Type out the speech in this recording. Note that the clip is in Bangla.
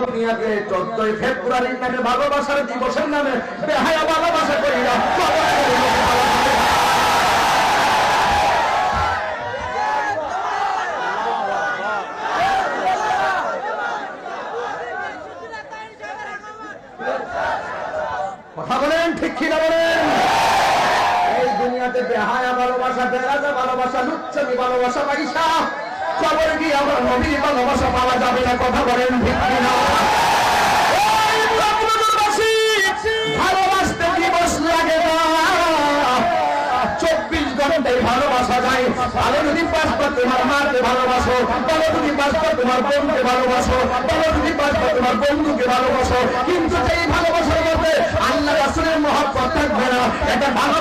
দুনিয়াতে চোদ্দই ফেব্রুয়ারি নামে ভালোবাসার দিবসের নামে বেহায়া ভালোবাসা লোকে ভালোবাসে। বেহায়া ভালোবাসা কবরে গিয়ে আমার নবীর ভালোবাসা পাওয়া যাবে না কথা বলেন ঠিক কিনা? ভালোবাসতে দিবস লাগে না। চব্বিশ ঘন্টায় ভালোবাসা যায়। ভালো যদি পাঁচবার তোমার মাকে ভালোবাসো তোমার বন্ধুকে ভালোবাসো, কিন্তু সেই ভালোবাসার মধ্যে আল্লাহ রাসুলের মহাপ্পত থাকবে না এটা ভালো